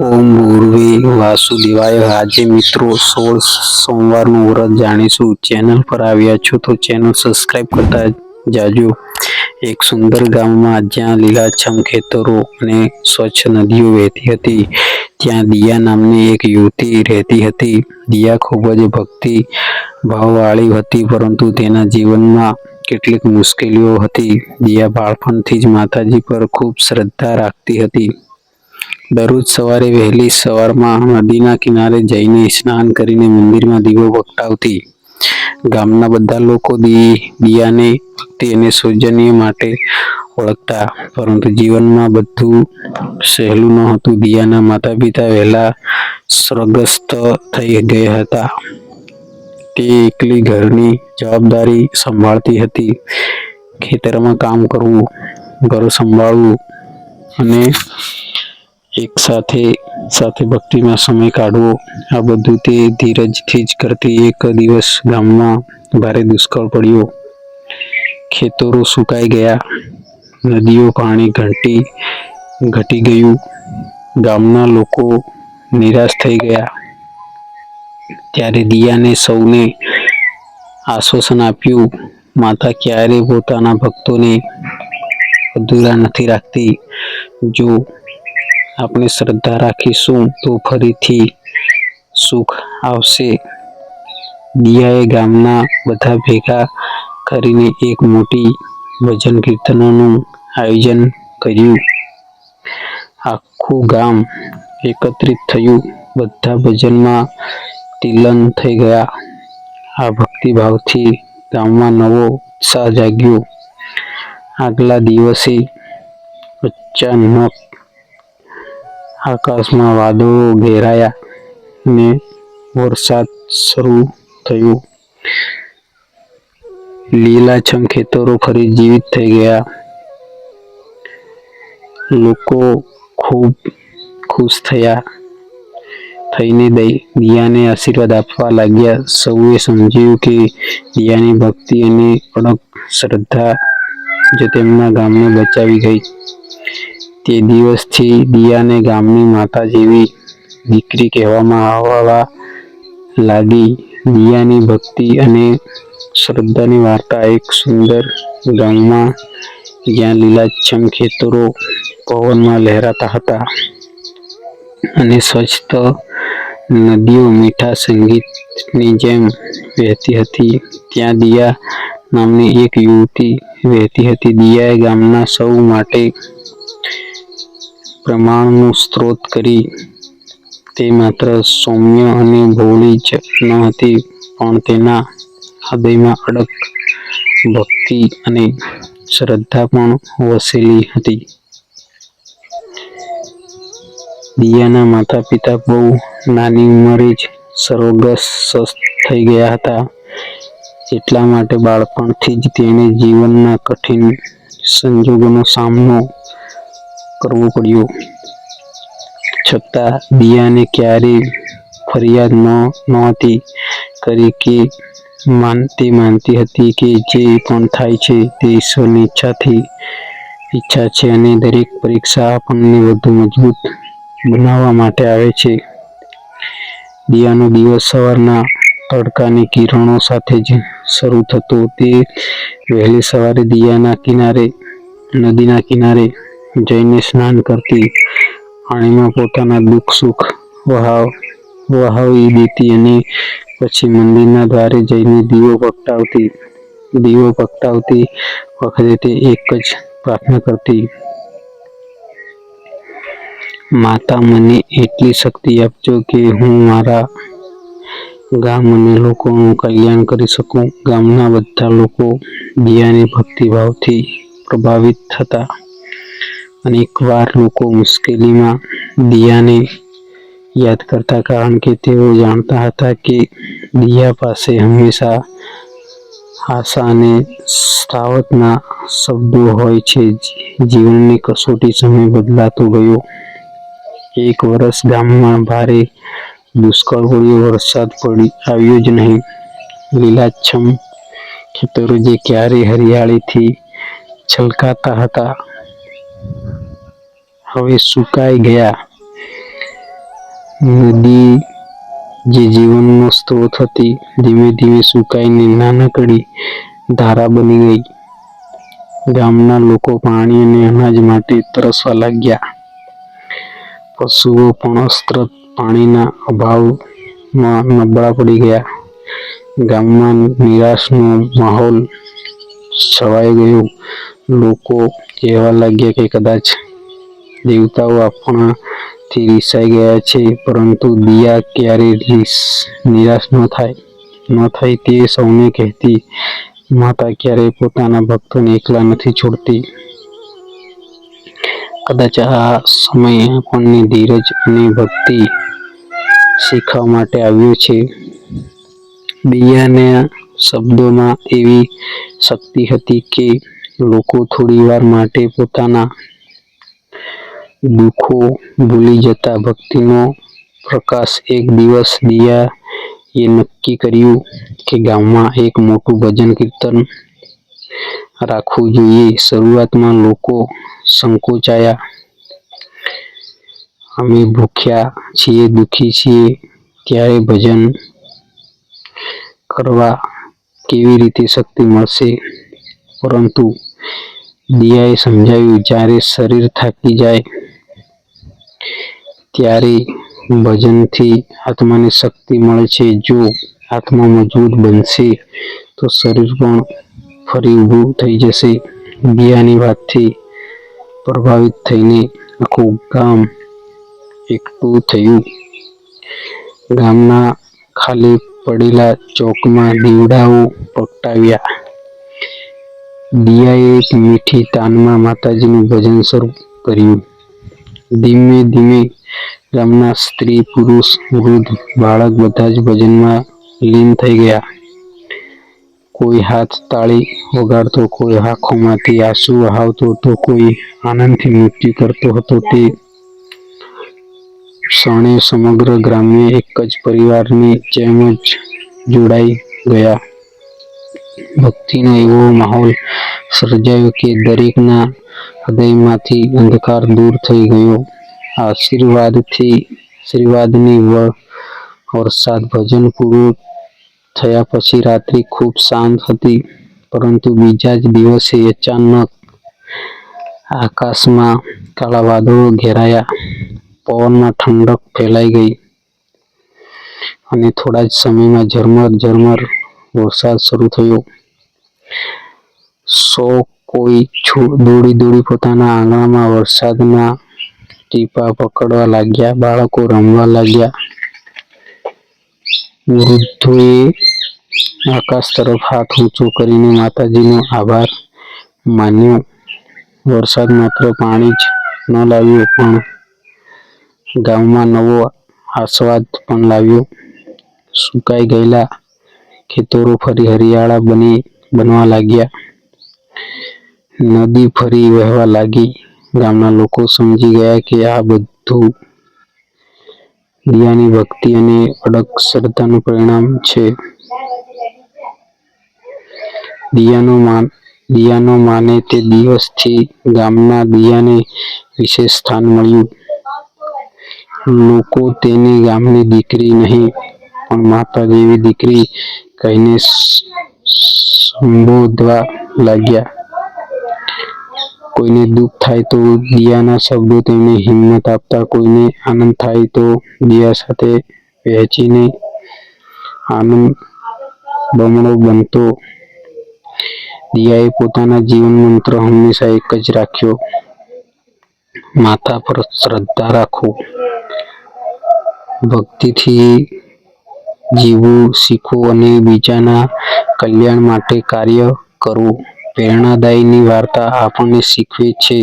ઓમ ગુરુવે વાસુદેવાય. આજે મિત્રો સોળ સોમવારનું વ્રત જાણીશું. ચેનલ પર આવ્યા છો તો ચેનલ સબસ્ક્રાઇબ કરતા જાજો. એક સુંદર ગામમાં જ્યાં લીલાછમ ખેતરો અને સ્વચ્છ નદીઓ વહેતી હતી, ત્યાં દિયા નામની એક યુવતી રહેતી હતી. દિયા ખૂબ જ ભક્તિ ભાવવાળી હતી, પરંતુ તેના જીવનમાં કેટલીક મુશ્કેલીઓ હતી. દિયા બાળપણથી જ માતાજી પર ખૂબ શ્રદ્ધા રાખતી હતી. દરરોજ સવારે વહેલી સવારમાં નદીના કિનારે જઈને સ્નાન કરીને મંદિરમાં દીવો પ્રગટાવતી ગામના બધા લોકો દિયાને ભક્તિ અને સૌજન્ય માટે ઓળખતા, પરંતુ જીવનમાં બધું સહેલું ન હતું. દિયાના માતા પિતા વહેલા સ્વર્ગસ્થ થઈ ગયા હતા. તે એકલી ઘરની જવાબદારી સંભાળતી હતી. ખેતરમાં કામ કરવું, ઘર સંભાળવું અને એક સાથે સાથે ભક્તિમાં સમય કાઢવો. આ બધું તે ધીરજથી જ કરતી એક દિવસ ગામમાં ભારે દુષ્કાળ પડ્યો. ખેતરો સુકાઈ ગયા. નદીઓ પાણી ઘટી ઘટી ગયું. ગામના લોકો નિરાશ થઈ ગયા. ત્યારે દિયાને સૌને આશ્વાસન આપ્યું, માતા ક્યારે પોતાના ભક્તોને અધૂરા નથી રાખતી. જો આપણે શ્રદ્ધા રાખીશું તો ફરીથી સુખ આવશે. દિયાએ ગામના બધા ભેગા કરીને એક મોટી ભજન કીર્તનોનું આયોજન કર્યું. આખું ગામ એકત્રિત થયું. બધા ભજનમાં તિલન થઈ ગયા. આ ભક્તિભાવથી ગામમાં નવો ઉત્સાહ જાગ્યો. આગલા દિવસે અચાનક આકાશમાં વાદળો ઘેરાયા ને વરસાદ શરૂ થયો લીલાછમ ખેતરો ફરી જીવિત થઈ ગયા લોકો ખૂબ ખુશ થયા થઈને દઈ દિયાને આશીર્વાદ આપવા લાગ્યા સૌએ સમજ્યું કે દિયાની ભક્તિ અને અડગ શ્રદ્ધા જે તેમના ગામને બચાવી ગઈ। તે દિવસથી દિયાને ગામની માતા જેવી દીકરી કહેવામાં આવવા લાગી. દિયાની ભક્તિ અને શ્રદ્ધાની વાર્તા એક સુંદર ગામમાં જ્યાં લીલાછમ ખેતરો પવનમાં લહેરાતા હતા અને સ્વચ્છ નદીઓ, મીઠા સંગીતની જેમ વહેતી હતી. ત્યાં દિયા નામની એક યુવતી વહેતી હતી. દિયાએ ગામના સૌ માટે પ્રમાણનું સ્ત્રોત કરી તે માત્ર સૌમ્ય અને ભોળી જ ન હતી, પણ તેના હૃદયમાં અડગ ભક્તિ અને શ્રદ્ધા પણ વસેલી હતી. દિયાના માતા પિતા બહુ નાની ઉંમરે જ સ્વર્ગસ્થ થઈ ગયા હતા. એટલા માટે બાળપણથી જ તેણે જીવનના કઠિન સંજોગોનો સામનો કરવો પડ્યું. છતાં દિયાને ક્યારેય ફરિયાદ ન, નહોતી કરી કે માનતી માનતી હતી કે જે પણ થાય છે તે ઈશ્વરની ઈચ્છાથી ઈચ્છા છે અને દરેક પરીક્ષા આપણને વધુ મજબૂત બનાવવા માટે આવે છે. દિયાનો દિવસ સવારના તડકાની કિરણો સાથે જ શરૂ થતો તે વહેલી સવારે દિયાના કિનારે, નદીના કિનારે જઈને સ્નાન કરતી પાણીમાં પોતાના દુઃખ સુખ વહાવ વહાવી દેતી અને પછી મંદિરના દ્વારે જઈને દીવો પ્રગટાવતી દીવો પ્રગટાવતી વખતે તે એક જ પ્રાર્થના કરતી માતા મને એટલી શક્તિ આપજો કે હું મારા ગામ અને લોકોનું કલ્યાણ કરી શકું ગામના બધા લોકો દિયાની ભક્તિભાવથી પ્રભાવિત થતા. અનેકવાર લોકો મુશ્કેલીમાં દિયાને યાદ કરતા, કારણ કે તેઓ જાણતા હતા કે દિયા પાસે હંમેશા આશા અને સાવતના શબ્દો હોય છે. જીવનની કસોટી સમય બદલાતો ગયો. એક વર્ષ ગામમાં ભારે દુષ્કાળ પડ્યો, વરસાદ પડી આવ્યો જ નહીં. લીલાછમ ખેતરો જે ક્યારે હરિયાળીથી છલકાતા હતા. હવે સુકાઈ ગયા. નદી જે જીવનનો સ્ત્રોત હતી, ધીમે ધીમે સુકાઈને નાનકડી ધારા બની ગઈ. ગામના લોકો પાણી અને અનાજ માટે તરસવા લાગ્યા. પશુઓ પણ અસ્ત્ર પાણીના અભાવમાં નબળા પડી ગયા. ગામમાં નિરાશનો માહોલ છવાઈ ગયો. લોકો કહેવા લાગ્યા કે કદાચ દેવતાઓ આપણાથી રિસાઈ ગયા છે, પરંતુ દિયા ક્યારેય નિરાશ ન થાય ન થાય તે સૌને કહેતી. માતા ક્યારેય પોતાના ભક્તોને એકલા નથી છોડતી. કદાચ આ સમય આપણને ધીરજ અને ભક્તિ શીખવા માટે આવ્યો છે. દિયાના શબ્દોમાં એવી શક્તિ હતી કે લોકો થોડી વાર માટે પોતાના દુઃખો ભૂલી જતા ભક્તિનો પ્રકાશ એક દિવસ દિયાએ નક્કી કર્યું કે ગામમાં એક મોટું ભજન કીર્તન રાખવું જોઈએ શરૂઆતમાં લોકો સંકોચાયા અમે ભૂખ્યા છીએ દુઃખી છીએ ત્યારે ભજન કરવા કેવી રીતે શક્તિ મળશે પરંતુ દિયાએ સમજાવ્યું જ્યારે શરીર થાકી જાય ત્યારે ભજનથી આત્માને શક્તિ મળે છે. જો આત્મા મજબૂત બનશે, તો શરીર પણ ફરી ઊભું થઈ જશે. બિયાની વાતથી પ્રભાવિત થઈને આખું ગામ એકઠું થયું. ગામના ખાલી પડેલા ચોકમાં દીવડાઓ પ્રગટાવ્યા દિયાએ એક મીઠી તાનમાં માતાજીનું ભજન શરૂ કર્યું. ધીમે ધીમે ગામના સ્ત્રી, પુરુષ, વૃદ્ધ, બાળક બધા જ ભજનમાં લીન થઈ ગયા. કોઈ હાથ તાળી વગાડતો, કોઈ આંખોમાંથી આંસુ વહાવતો, તો કોઈ આનંદથી નૃત્ય કરતો હતો. તે ક્ષણે સમગ્ર ગ્રામ્ય એક જ પરિવારની જેમ જ જોડાઈ ગયા. ભક્તિનો એવો માહોલ સર્જાયો કે દરેકના હૃદયમાંથી અંધકાર દૂર થઈ ગયો. આશીર્વાદથી આશીર્વાદની વરસાદ ભજન પૂરું થયા પછી રાત્રિ ખૂબ શાંત હતી, પરંતુ બીજા જ દિવસે અચાનક આકાશમાં કાળા વાદળો ઘેરાયા. પવનમાં ઠંડક ફેલાઈ ગઈ અને થોડા જ સમયમાં ઝરમર ઝરમર વરસાદ શરૂ થયો. સો કોઈ દોડી દોડી પોતાના આંગણામાં વરસાદના ટીપાં પકડવા લાગ્યા, બાળકો રમવા લાગ્યા. વૃદ્ધોએ આકાશ તરફ હાથ ઊંચો કરીને માતાજીનો આભાર માન્યો. વરસાદ માત્ર પાણી જ ન લાવ્યો, પણ ગામમાં નવો આસ્વાદ પણ લાવ્યો. સુકાઈ ગયેલા ખેતરો ફરી હરિયાળા બની, બનવા લાગ્યા. નદી ફરી વહેવા લાગી. ગામના લોકો સમજી ગયા કે આ બધું દિયાની ભક્તિ અને અડગ શ્રદ્ધાનું પરિણામ છે. દિયાનો માન દિયાનો માને તે દિવસથી ગામના દિયાને વિશેષ સ્થાન મળ્યું. લોકો તેને ગામની દીકરી નહીં, પણ માતા જેવી દીકરી કહીને સંબોધવા લાગ્યા. કોઈને દુઃખ થાય તો દિયાના શબ્દો તેમને હિંમત આપતા કોઈને આનંદ થાય તો દિયા સાથે વહેંચીને આનંદ બમણો બનતો. દિયાએ પોતાના જીવન મંત્ર હંમેશા એક જ રાખ્યો. માતા પર શ્રદ્ધા રાખો. ભક્તિથી જીવવું શીખવું અને બીજાના કલ્યાણ માટે કાર્ય કરવું પ્રેરણાદાયીની વાર્તા આપણને શીખવે છે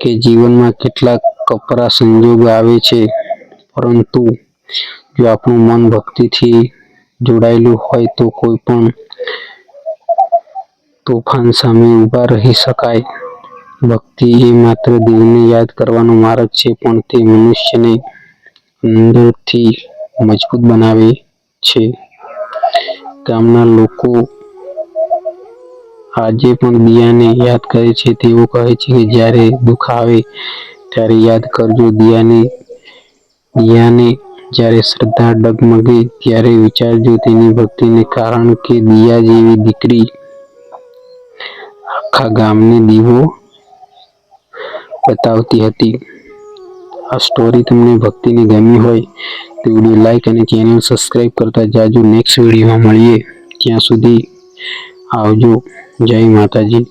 કે જીવનમાં કેટલાક કપરા સંજોગ આવે છે. પરંતુ જો આપણું મન ભક્તિથી જોડાયેલું હોય તો કોઈ પણ તોફાન સામે ઊભા રહી શકાય. ભક્તિ એ માત્ર દેવને યાદ કરવાનો માર્ગ છે, પણ તે મનુષ્યને અંદરથી મજબૂત બનાવે છે. ગામના લોકો આજે પણ દિયાને યાદ કરે છે. તેઓ કહે છે કે જ્યારે દુઃખ આવે ત્યારે યાદ કરજો દિયાની. દિયાને જ્યારે શ્રદ્ધા ડગમગે ત્યારે વિચારજો તેની ભક્તિને, કારણ કે દિયા જેવી દીકરી આખા ગામને દીવો બતાવતી હતી. આ સ્ટોરી તમને ભક્તિની ગમી હોય તો વીડિયો લાઈક અને ચેનલ સબસ્ક્રાઈબ કરતા જાજો. નેક્સ્ટ વિડીયોમાં મળીએ. ત્યાં સુધી આવજો. જય માતાજી.